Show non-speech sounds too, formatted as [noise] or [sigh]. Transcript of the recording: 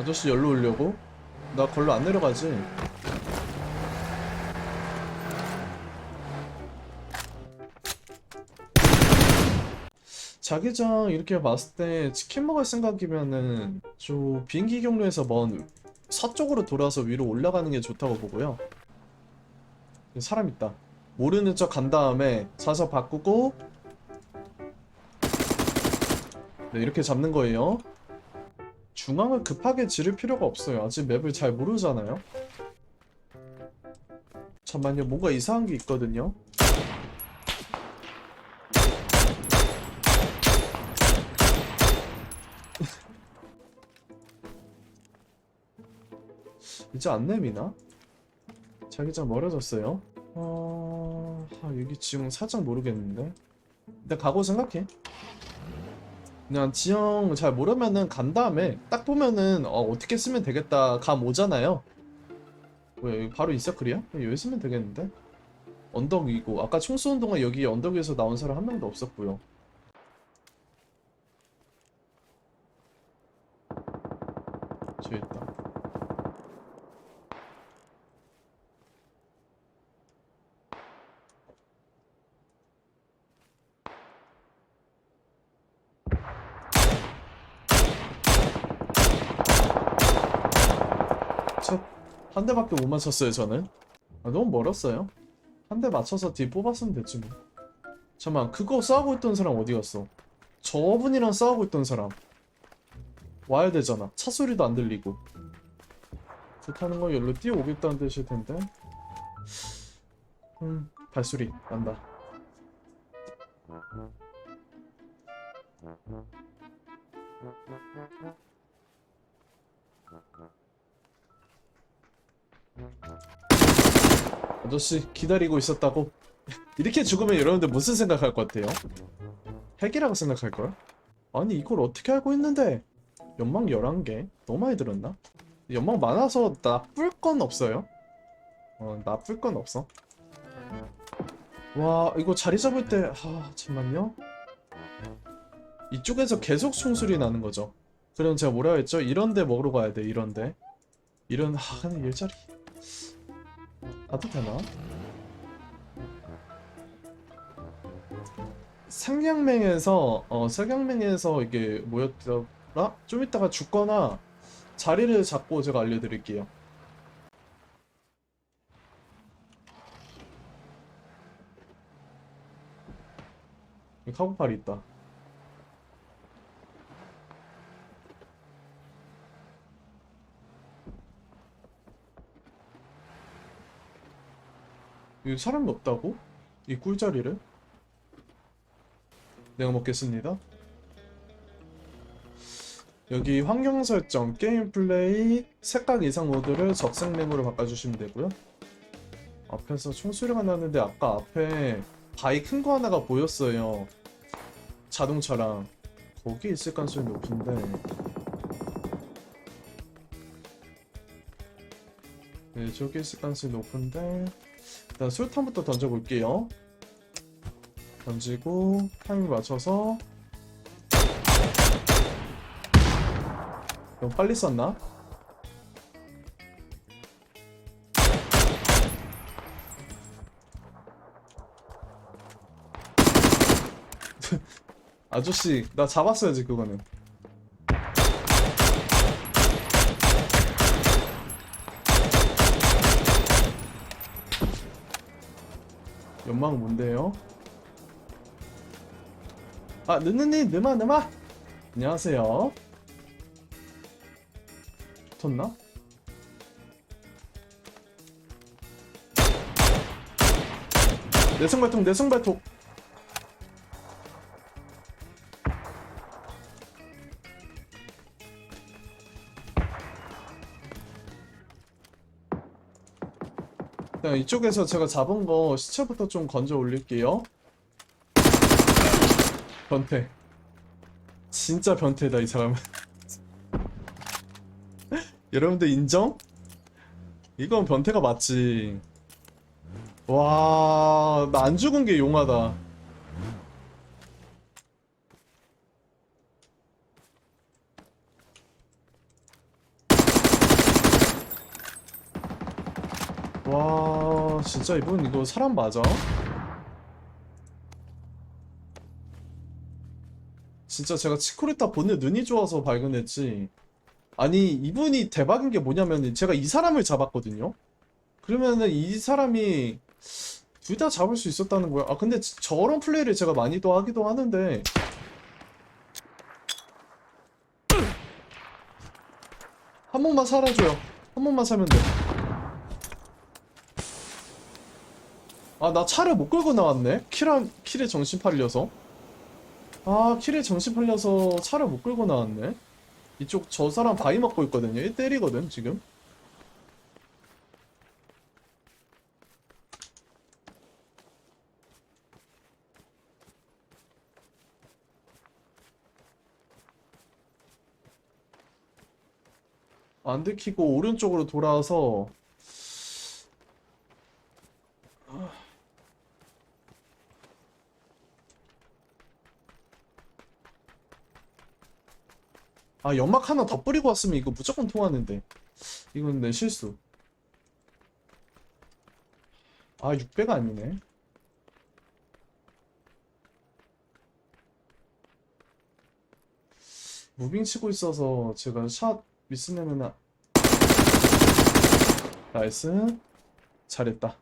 아저씨 열로 오려고? 나 걸로 안 내려가지. 자기장 이렇게 봤을 때 치킨 먹을 생각이면은 저 비행기 경로에서 먼 서쪽으로 돌아서 위로 올라가는 게 좋다고 보고요. 사람 있다. 모르는 척 간 다음에 사서 바꾸고 네 이렇게 잡는 거예요. 중앙을 급하게 지를 필요가 없어요. 아직 맵을 잘 모르잖아요. 잠만요, 뭔가 이상한 게 있거든요. [laughs] 이제 안 내미나? 자기장 멀어졌어요. 어... 아, 여기 지금 살짝 모르겠는데. 일단 가고 생각해. 그냥 지형 잘 모르면은 간 다음에 딱 보면은 어, 어떻게 쓰면 되겠다 감 오잖아요. 뭐야 여기 바로 인서클이야? 여기 쓰면 되겠는데? 언덕이고 아까 총 쏘는 동안 여기 언덕에서 나온 사람 한 명도 없었고요. 저기 있다. 한 대밖에 못 맞췄어요 저는. 아, 너무 멀었어요. 한 대 맞춰서 뒤 뽑았으면 됐지 뭐. 잠깐만 그거 싸우고 있던 사람 어디 갔어? 저분이랑 싸우고 있던 사람. 와야 되잖아. 차 소리도 안 들리고. 좋다는 건 열로 뛰어오겠다는 뜻일 텐데. 음 발소리 난다 아저씨 기다리고 있었다고 이렇게 죽으면 여러분들 무슨 생각할 것 같아요? 핵이라고 생각할걸? 아니 이걸 어떻게 알고 있는데 연막 11개? 너무 많이 들었나? 연막 많아서 나쁠 건 없어요 어 나쁠 건 없어 와 이거 자리 잡을 때 아 잠만요 이쪽에서 계속 총소리 나는 거죠 그럼 제가 뭐라 했죠? 이런데 먹으러 가야 돼 이런데 이런 아 근데 일자리 가도 되나? 상경맹에서 어 상경맹에서 이게 뭐였더라? 좀 이따가 죽거나 자리를 잡고 제가 알려드릴게요. 카고팔이 있다. 여기 사람이 없다고? 이 꿀자리를? 내가 먹겠습니다. 여기 환경 설정, 게임 플레이, 색각 이상 모드를 적색 메모로 바꿔주시면 되고요. 앞에서 총소리가 나는데 아까 앞에 바위 큰 거 하나가 보였어요. 자동차랑 거기 있을 가능성이 높은데 네 저기 있을 가능성이 높은데 일단 술탄부터 던져볼게요. 던지고 타이밍 맞춰서 너무 빨리 썼나? [laughs] 아저씨 나 잡았어야지 그거는 연막 뭔데요? 아 느느님 느마 느마 안녕하세요 붙었나? 내성발톱 내성발톱 자, 이쪽에서 제가 잡은 거 시체부터 좀 건져 올릴게요. 변태. 진짜 변태다, 이 사람은. [laughs] 여러분들 인정? 이건 변태가 맞지. 와, 나 안 죽은 게 용하다. 와 진짜 이분 이거 사람 맞아? 진짜 제가 치코리타 본네 눈이 좋아서 발견했지. 아니 이분이 대박인 게 뭐냐면 제가 이 사람을 잡았거든요? 그러면은 이 사람이 둘 다 잡을 수 있었다는 거야 아 근데 지- 저런 플레이를 제가 많이 또 하기도 하는데. 한 번만 살아줘요. 한 번만 살면 돼 아, 나 차를 못 끌고 나왔네? 키랑, 킬에 정신 팔려서. 아, 킬에 정신 팔려서 차를 못 끌고 나왔네? 이쪽 저 사람 바위 먹고 있거든요. 1대1이거든, 지금. 안 들키고 오른쪽으로 돌아와서 아 연막 하나 더 뿌리고 왔으면 이거 무조건 통하는데. 이건 내 실수. 아 6배가 아니네. 무빙 치고 있어서 제가 샷 미스 내면 나이스. 잘했다